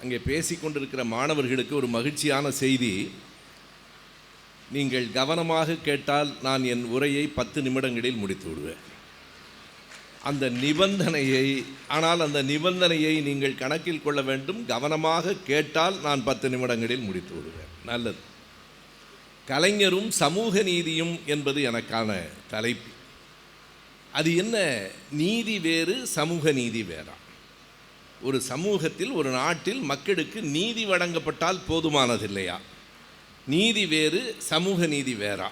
அங்கே பேசிக்கொண்டிருக்கிற மாணவர்களுக்கு ஒரு மகிழ்ச்சியான செய்தி. நீங்கள் கவனமாக கேட்டால் நான் என் உரையை பத்து நிமிடங்களில் முடித்து விடுவேன். அந்த நிபந்தனையை ஆனால் அந்த நிபந்தனையை நீங்கள் கணக்கில் கொள்ள வேண்டும். கவனமாக கேட்டால் நான் பத்து நிமிடங்களில் முடித்து விடுவேன். நல்லது. கலைஞரும் சமூக நீதியும் என்பது எனக்கான தலைப்பு. அது என்ன? நீதி வேறு சமூக நீதி வேறா. ஒரு சமூகத்தில் ஒரு நாட்டில் மக்களுக்கு நீதி வழங்கப்பட்டால் போதுமானதில்லையா? நீதி வேறு சமூக நீதி வேறா.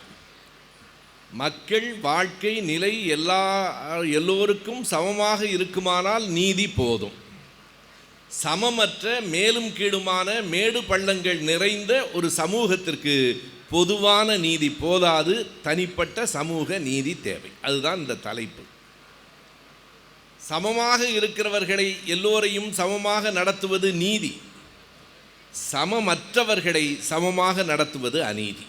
மக்கள் வாழ்க்கை நிலை எல்லா எல்லோருக்கும் சமமாக இருக்குமானால் நீதி போதும். சமமற்ற மேலும் கீழுமான மேடு பள்ளங்கள் நிறைந்த ஒரு சமூகத்திற்கு பொதுவான நீதி போதாது தனிப்பட்ட சமூக நீதி தேவை. அதுதான் இந்த தலைப்பு. சமமாக இருக்கிறவர்களை எல்லோரையும் சமமாக நடத்துவது நீதி. சமமற்றவர்களை சமமாக நடத்துவது அநீதி.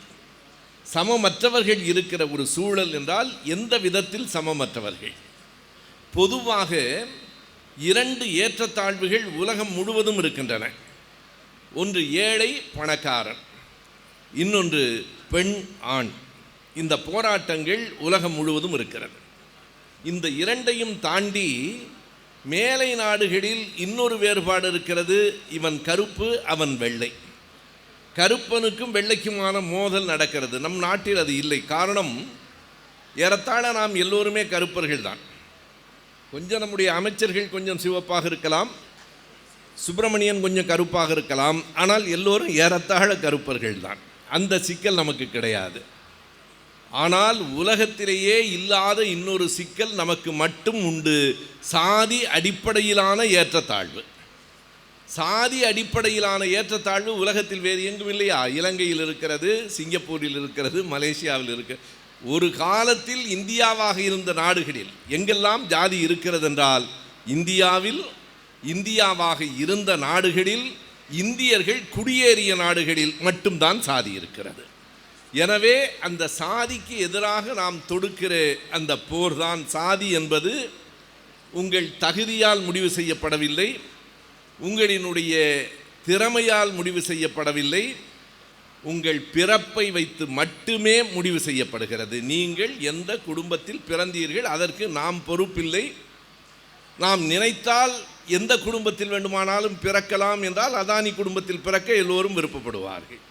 சமமற்றவர்கள் இருக்கிற ஒரு சூழல் என்றால் எந்த விதத்தில் சமமற்றவர்கள்? பொதுவாக இரண்டு ஏற்றத்தாழ்வுகள் உலகம் முழுவதும் இருக்கின்றன. ஒன்று ஏழை பணக்காரன் இன்னொன்று பெண் ஆண். இந்த போராட்டங்கள் உலகம் முழுவதும் இருக்கிறது. இந்த இரண்டையும் தாண்டி மேலை நாடுகளில் இன்னொரு வேறுபாடு இருக்கிறது. இவன் கருப்பு அவன் வெள்ளை. கருப்பனுக்கும் வெள்ளைக்குமான மோதல் நடக்கிறது. நம் நாட்டில் அது இல்லை. காரணம் ஏறத்தாழ நாம் எல்லோருமே கருப்பர்கள் தான். கொஞ்சம் நம்முடைய அமைச்சர்கள் கொஞ்சம் சிவப்பாக இருக்கலாம். சுப்பிரமணியன் கொஞ்சம் கருப்பாக இருக்கலாம். ஆனால் எல்லோரும் ஏறத்தாழ கருப்பர்கள் தான். அந்த சிக்கல் நமக்கு கிடையாது. ஆனால் உலகத்திலேயே இல்லாத இன்னொரு சிக்கல் நமக்கு மட்டும் உண்டு. சாதி அடிப்படையிலான ஏற்றத்தாழ்வு. சாதி அடிப்படையிலான ஏற்றத்தாழ்வு உலகத்தில் வேறு எங்கும் இல்லையா? இலங்கையில் இருக்கிறது சிங்கப்பூரில் இருக்கிறது மலேசியாவில் இருக்க. ஒரு காலத்தில் இந்தியாவாக இருந்த நாடுகளில் எங்கெல்லாம் ஜாதி இருக்கிறது என்றால் இந்தியாவில் இந்தியாவாக இருந்த நாடுகளில் இந்தியர்கள் குடியேறிய நாடுகளில் மட்டும்தான் சாதி இருக்கிறது. எனவே அந்த சாதிக்கு எதிராக நாம் தொடுக்கிற அந்த போர்தான். சாதி என்பது உங்கள் தகுதியால் முடிவு செய்யப்படவில்லை. உங்களினுடைய திறமையால் முடிவு செய்யப்படவில்லை. உங்கள் பிறப்பை வைத்து மட்டுமே முடிவு செய்யப்படுகிறது. நீங்கள் எந்த குடும்பத்தில் பிறந்தீர்கள் அதற்கு நாம் பொறுப்பில்லை. நாம் நினைத்தால் எந்த குடும்பத்தில் வேண்டுமானாலும் பிறக்கலாம் என்றால் அதானி குடும்பத்தில் பிறக்க எல்லோரும் விருப்பப்படுவார்கள்.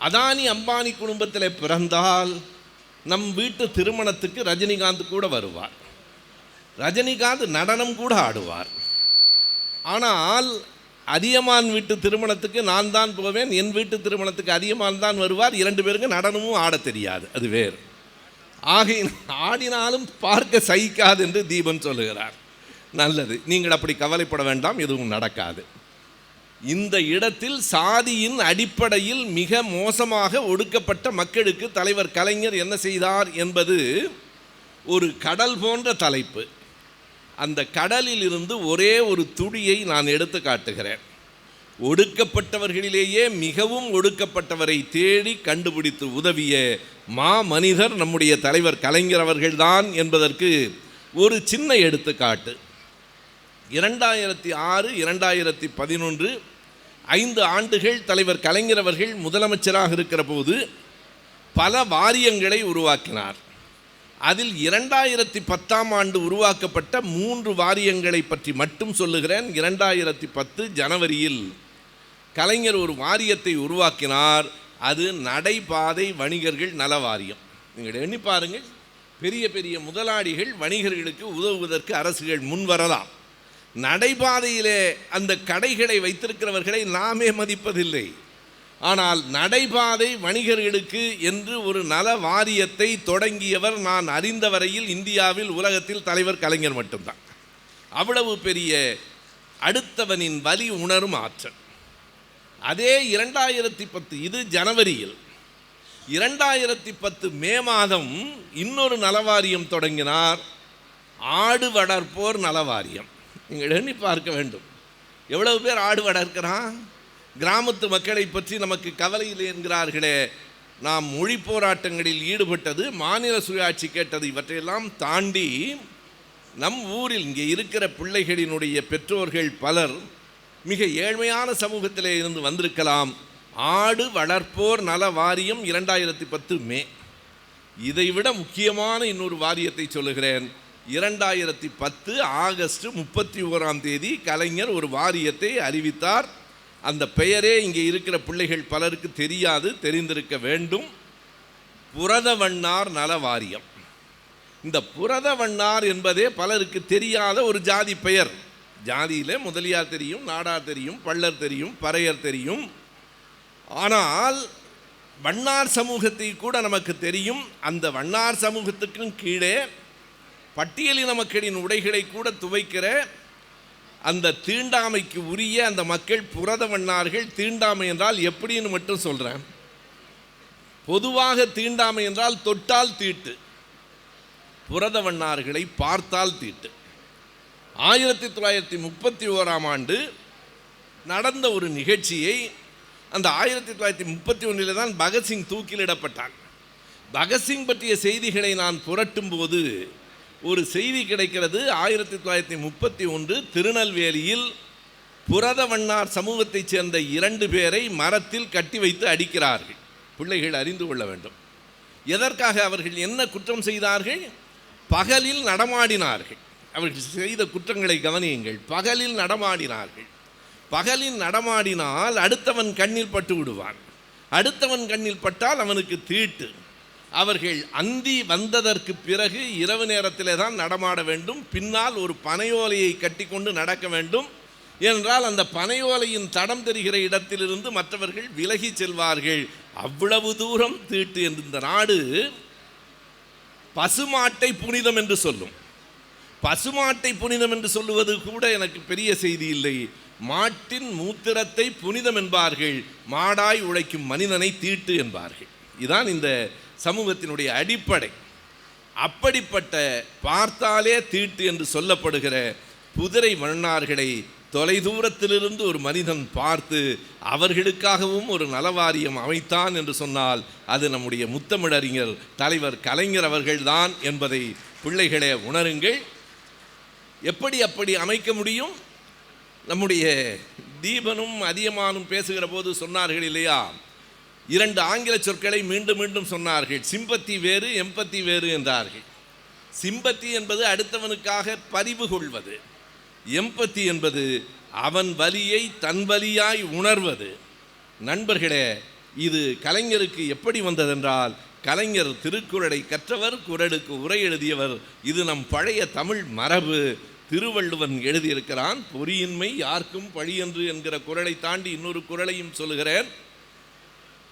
அதானி அம்பானி குடும்பத்தில் பிறந்தால் நம் வீட்டு திருமணத்துக்கு ரஜினிகாந்த் கூட வருவார். ரஜினிகாந்த் நடனம் கூட ஆடுவார். ஆனால் அதியமான் வீட்டு திருமணத்துக்கு நான் தான் போவேன் என் வீட்டு திருமணத்துக்கு அதியமான் தான் வருவார். இரண்டு பேருக்கு நடனமும் ஆடத் தெரியாது அது வேறு. ஆகையின் ஆடினாலும் பார்க்க சகிக்காது என்று தீபன் சொல்லுகிறார். நல்லது நீங்கள் அப்படி கவலைப்பட வேண்டாம் எதுவும் நடக்காது. இந்த இடத்தில் சாதியின் அடிப்படையில் மிக மோசமாக ஒடுக்கப்பட்ட மக்களுக்கு தலைவர் கலைஞர் என்ன செய்தார் என்பது ஒரு கடல் போன்ற தலைப்பு. அந்த கடலில் இருந்து ஒரே ஒரு துடியை நான் எடுத்து காட்டுகிறேன். ஒடுக்கப்பட்டவர்களிலேயே மிகவும் ஒடுக்கப்பட்டவரை தேடி கண்டுபிடித்து உதவிய மா மனிதர் நம்முடைய தலைவர் கலைஞர் அவர்கள்தான் என்பதற்கு ஒரு சின்ன எடுத்துக்காட்டு. இரண்டாயிரத்தி ஆறு இரண்டாயிரத்தி பதினொன்று ஐந்து ஆண்டுகள் தலைவர் கலைஞர் அவர்கள் முதலமைச்சராக இருக்கிற போது பல வாரியங்களை உருவாக்கினார். அதில் இரண்டாயிரத்தி பத்தாம் ஆண்டு உருவாக்கப்பட்ட மூன்று வாரியங்களை பற்றி மட்டும் சொல்லுகிறேன். இரண்டாயிரத்தி பத்து ஜனவரியில் கலைஞர் ஒரு வாரியத்தை உருவாக்கினார். அது நடைபாதை வணிகர்கள் நல வாரியம். நீங்கள் எண்ணி பாருங்கள் பெரிய பெரிய முதலாளிகள் வணிகர்களுக்கு உதவுவதற்கு அரசுகள் முன் வரலாம் நடைபாதையிலே அந்த கடைகளை வைத்திருக்கிறவர்களை நாமே மதிப்பதில்லை. ஆனால் நடைபாதை வணிகர்களுக்கு என்று ஒரு நல வாரியத்தை தொடங்கியவர் நான் அறிந்த வரையில் இந்தியாவில் உலகத்தில் தலைவர் கலைஞர் மட்டும்தான். அவ்வளவு பெரிய அடுத்தவனின் வலி உணரும் ஆற்றல். அதே இரண்டாயிரத்தி பத்து இது ஜனவரியில். இரண்டாயிரத்தி பத்து மே மாதம் இன்னொரு நலவாரியம் தொடங்கினார். ஆடு வளர்ப்போர் நலவாரியம் நீங்கள் எண்ணி பார்க்க வேண்டும். எவ்வளவு பேர் ஆடு வளர்க்கிறான் கிராமத்து மக்களை பற்றி நமக்கு கவலை இல்லை என்கிறார்களே. நாம் மொழி போராட்டங்களில் ஈடுபட்டது மாநில சுயாட்சி கேட்டது இவற்றையெல்லாம் தாண்டி நம் ஊரில் இங்கே இருக்கிற பிள்ளைகளினுடைய பெற்றோர்கள் பலர் மிக ஏழ்மையான சமூகத்திலே இருந்து வந்திருக்கலாம். ஆடு வளர்ப்போர் நல வாரியம் இரண்டாயிரத்தி பத்து மே. இதைவிட முக்கியமான இன்னொரு வாரியத்தை சொல்லுகிறேன். இரண்டாயிரத்தி பத்து ஆகஸ்ட் முப்பத்தி ஓராம் தேதி கலைஞர் ஒரு வாரியத்தை அறிவித்தார். அந்த பெயரே இங்கே இருக்கிற பிள்ளைகள் பலருக்கு தெரியாது தெரிந்திருக்க வேண்டும். புரதவண்ணார் நல வாரியம். இந்த புரதவண்ணார் என்பதே பலருக்கு தெரியாத ஒரு ஜாதி பெயர். ஜாதியிலே முதலியார் தெரியும் நாடார் தெரியும் பள்ளர் தெரியும் பறையர் தெரியும். ஆனால் வண்ணார் சமூகத்தை கூட நமக்கு தெரியும். அந்த வண்ணார் சமூகத்துக்கும் கீழே பட்டியலின மக்களின் உடைகளை கூட துவைக்கிற அந்த தீண்டாமைக்கு உரிய அந்த மக்கள் புரத வண்ணார்கள் தீண்டாமை என்றால் எப்படின்னு மட்டும் சொல்கிறேன் பொதுவாக தீண்டாமை என்றால் தொட்டால் தீட்டு. புரத வண்ணார்களை பார்த்தால் தீட்டு. ஆயிரத்தி தொள்ளாயிரத்தி முப்பத்தி ஓராம் ஆண்டு நடந்த ஒரு நிகழ்ச்சியை அந்த ஆயிரத்தி தொள்ளாயிரத்தி முப்பத்தி ஒன்றில் தான் பகத்சிங் தூக்கிலிடப்பட்டான் பகத்சிங் பற்றிய செய்திகளை நான் புரட்டும் போது ஒரு செய்தி கிடைக்கிறது. ஆயிரத்தி தொள்ளாயிரத்தி முப்பத்தி ஒன்று திருநெல்வேலியில் புரதவண்ணார் சமூகத்தைச் சேர்ந்த இரண்டு பேரை மரத்தில் கட்டி வைத்து அடிக்கிறார்கள். பிள்ளைகள் அறிந்து கொள்ள வேண்டும். எதற்காக அவர்கள் என்ன குற்றம் செய்தார்கள்? பகலில் நடமாடினார்கள். அவர்கள் செய்த குற்றங்களை கவனியுங்கள். பகலில் நடமாடினார்கள். பகலில் நடமாடினால் அடுத்தவன் கண்ணில் பட்டு விடுவான். அடுத்தவன் கண்ணில் பட்டால் அவனுக்கு தீட்டு. அவர்கள் அந்தி வந்ததற்கு பிறகு இரவு நேரத்திலே தான் நடமாட வேண்டும். பின்னால் ஒரு பனையோலையை கட்டிக்கொண்டு நடக்க வேண்டும். என்றால் அந்த பனையோலையின் தடம் தெரிகிற இடத்திலிருந்து மற்றவர்கள் விலகி செல்வார்கள். அவ்வளவு தூரம் தீட்டு என்று இந்த நாடு பசுமாட்டை புனிதம் என்று சொல்லும். பசுமாட்டை புனிதம் என்று சொல்லுவது கூட எனக்கு பெரிய செய்தி இல்லை. மாட்டின் மூத்திரத்தை புனிதம் என்பார்கள். மாடாய் உழைக்கும் மனிதனை தீட்டு என்பார்கள். இதான் இந்த சமூகத்தினுடைய அடிப்படை. அப்படிப்பட்ட பார்த்தாலே தீட்டு என்று சொல்லப்படுகிற புதிரை மன்னார்களை தொலைதூரத்திலிருந்து ஒரு மனிதன் பார்த்து அவர்களுக்காகவும் ஒரு நலவாரியம் அமைத்தான் என்று சொன்னால் அது நம்முடைய முத்தமிழறிஞர் தலைவர் கலைஞர் அவர்கள்தான் என்பதை பிள்ளைகளே உணருங்கள். எப்படி அப்படி அமைக்க முடியும்? நம்முடைய தீபனும் அதியமானும் பேசுகிற போது சொன்னார்கள் இல்லையா? இரண்டு ஆங்கில சொற்களை மீண்டும் மீண்டும் சொன்னார்கள். சிம்பத்தி வேறு எம்பத்தி வேறு என்றார்கள். சிம்பத்தி என்பது அடுத்தவனுக்காக பரிவு கொள்வது. எம்பத்தி என்பது அவன் வலியை தன் வலியாய் உணர்வது. நண்பர்களே இது கலைஞருக்கு எப்படி வந்ததென்றால் கலைஞர் திருக்குறளை கற்றவர் குரலுக்கு உரை எழுதியவர். இது நம் பழைய தமிழ் மரபு. திருவள்ளுவன் எழுதியிருக்கிறான் பொறியின்மை யாருக்கும் பழியன்று என்கிற குரலை தாண்டி இன்னொரு குரலையும் சொல்லுகிறேன்.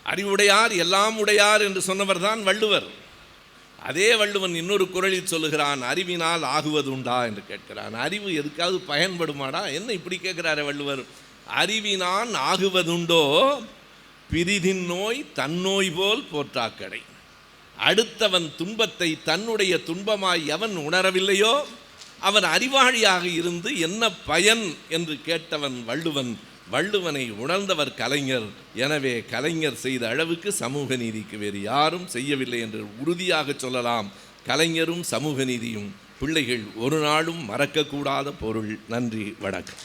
அறிவுடையார் எல்லாம் உடையார் என்று சொன்னவர் தான் வள்ளுவர். அதே வள்ளுவன் இன்னொரு குரலில் சொல்லுகிறான் அறிவினால் ஆகுவது உண்டா என்று கேட்கிறான். அறிவு எதுக்காவது பயன்படுமாடா? என்ன இப்படி கேட்கிறாரு வள்ளுவர். அறிவினான் ஆகுவதுண்டோ? பிரிதின் நோய் தன்னோய் போல் போற்றாக்கடை. அடுத்தவன் துன்பத்தை தன்னுடைய துன்பமாய் எவன் உணரவில்லையோ? அவன் அறிவாளியாக இருந்து என்ன பயன்? என்று கேட்டவன் வள்ளுவன் வள்ளுவனை உணர்ந்தவர் கலைஞர். எனவே கலைஞர் செய்த அளவுக்கு சமூக நீதிக்கு வேறு யாரும் செய்யவில்லை என்று உறுதியாக சொல்லலாம். கலைஞரும் சமூக நீதியும் பிள்ளைகள் ஒரு நாளும் மறக்கக்கூடாத பொருள். நன்றி வணக்கம்.